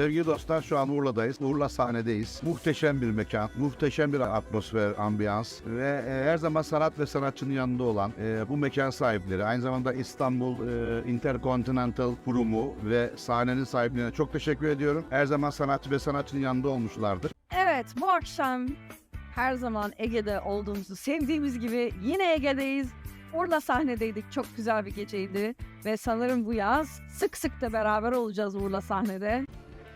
Sevgili dostlar şu an Urla'dayız. Urla sahnedeyiz. Muhteşem bir mekan, muhteşem bir atmosfer, ambiyans ve e, her zaman sanat ve sanatçının yanında olan e, bu mekan sahipleri, aynı zamanda İstanbul e, Intercontinental Kurumu ve sahnenin sahiplerine çok teşekkür ediyorum. Her zaman sanatçı ve sanatçının yanında olmuşlardır. Evet bu akşam her zaman Ege'de olduğumuzu sevdiğimiz gibi yine Ege'deyiz. Orada sahnedeydik. Çok güzel bir geceydi. Ve sanırım bu yaz sık sık da beraber olacağız Urla sahnede.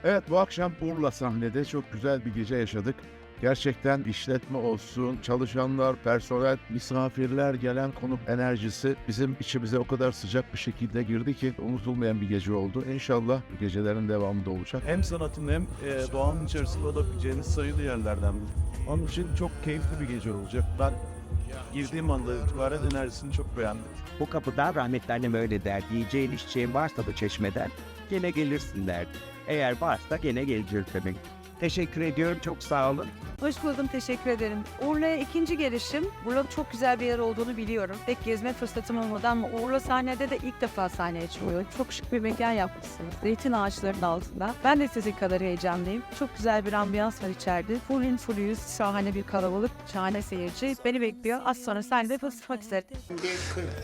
Evet bu akşam Urla sahnede çok güzel bir gece yaşadık. Gerçekten işletme olsun, çalışanlar, personel, misafirler, gelen konuk enerjisi bizim içimize o kadar sıcak bir şekilde girdi ki unutulmayan bir gece oldu. İnşallah bu gecelerin devamı da olacak. hem sanatın hem e, doğanın içerisinde olabileceğiniz sayılı yerlerden biri. Onun için çok keyifli bir gece olacak. Ben girdiğim anda itibaren enerjisini çok beğendim. Bu kapıda rahmetli annem öyle der. Yiyeceğin içeceğin varsa da çeşmeden gene gelirsin derdi. Eğer varsa gene geleceğiz demek. Teşekkür ediyorum. Çok sağ olun. Hoş buldum, teşekkür ederim. Urla'ya ikinci gelişim. Urla çok güzel bir yer olduğunu biliyorum. Pek gezme fırsatım olmadı ama Urla sahnede de ilk defa sahneye çıkıyor. Çok şık bir mekan yapmışsınız. Zeytin ağaçlarının altında. Ben de sizin kadar heyecanlıyım. Çok güzel bir ambiyans var içeride. Full in full yüz, şahane bir kalabalık, şahane seyirci. Beni bekliyor. Az sonra sahnede fıstık isterim.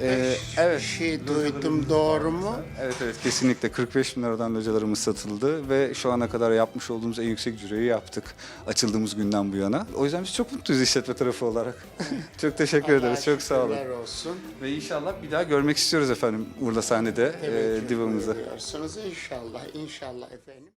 Ee, evet. şey duydum doğru mu? Evet evet kesinlikle 45 bin liradan localarımız satıldı ve şu ana kadar yapmış olduğumuz en yüksek cüreyi yaptık açıldığımız günden bu yana. O yüzden biz çok mutluyuz işletme tarafı olarak. çok teşekkür ederiz, çok sağ olun. Olsun. Ve inşallah bir daha görmek istiyoruz efendim burada sahnede e, divamızı. inşallah, inşallah efendim.